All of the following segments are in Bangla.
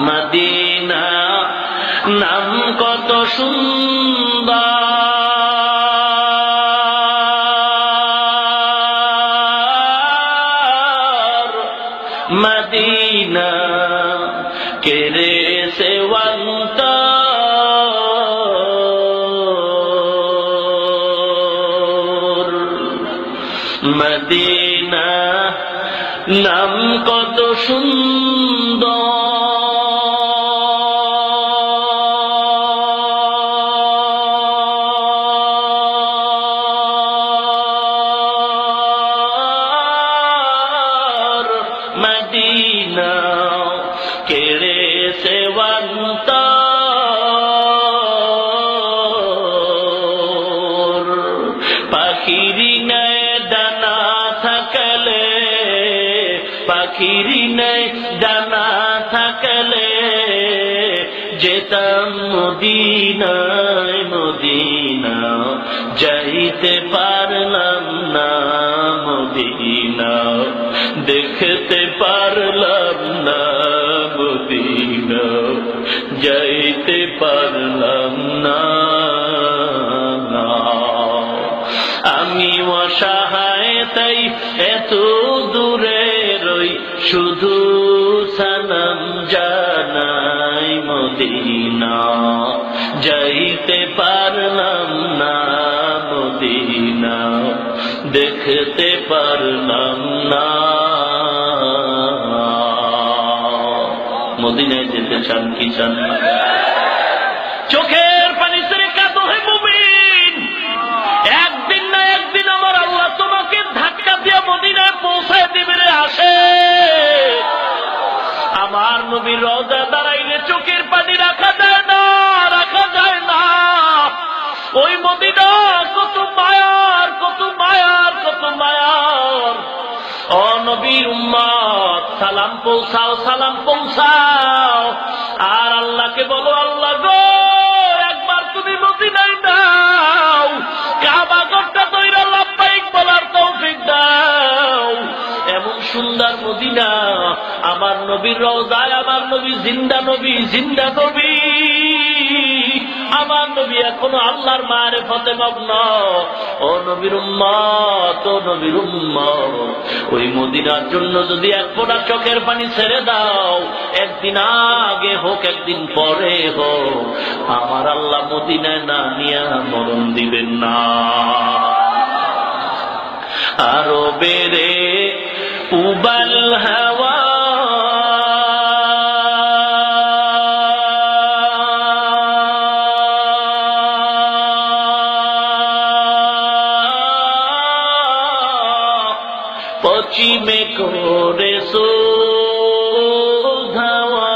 মদিনা নাম কত সুন্দর। মদিনা কেরে সেবন্ত? মদিনা নাম কত সুন্দর। কেড়ে সেবন্ত পাখিরি নেয় ডানা থাকলে, পাখিরি নেয় ডানা থাকলে, যেতাম মদিনায় মদিনা, যাইতে পারলাম না মদিনা, দেখতে পারলাম না মদিনা যাইতে পারলাম না। আমি অসহায়, তাই এত দূরে রই, শুধু সালাম জানাই মদিনা। যাইতে পারলাম না, মদিনা, দেখতে পারলাম না। মদিনায় যেতে চান কি চান? চোখের পানি ছেড়ে কাঁদো হে মুমিন। একদিন না একদিন আমার আল্লাহ তোমাকে ধাক্কা দিয়ে মদিনায় পৌঁছায় দিবে আসে আমার নবীর রওজা নবীর উম্মত, সালাম পৌঁছাও সালাম পৌঁছাও। আর আল্লাহকে বলো, আল্লাহ গো, একবার তুমি মদিনায় দাও কাবা ঘরটা তৈরা লাভবাহিক বলার তৌফিক দাও। এমন সুন্দর মদিনা, আমার নবীর রওজায়, আমার নবী জিন্দা নবী জিন্দা নবী। আমার নবী এখনও আল্লাহর মারে ফতে মগ্ন ও নবীর উম্মত নবীর ওই মদিনার জন্য যদি এক ফোঁটা চোখের পানি ছেড়ে দাও, একদিন আগে হোক, একদিন পরে হোক, আমার আল্লাহ মদিনায় না নিয়ে মরণ দিবেন না। আরও বেড়ে উবাল হাওয়া পশ্চিমে করে ধাওয়া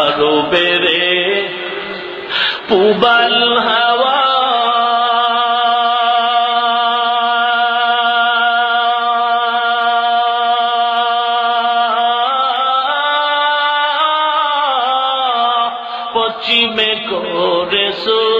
আরও বেড়ে পুবাল হাওয়া। পশ্চিমে করে ধাওয়া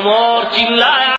ওমর চিল্লায়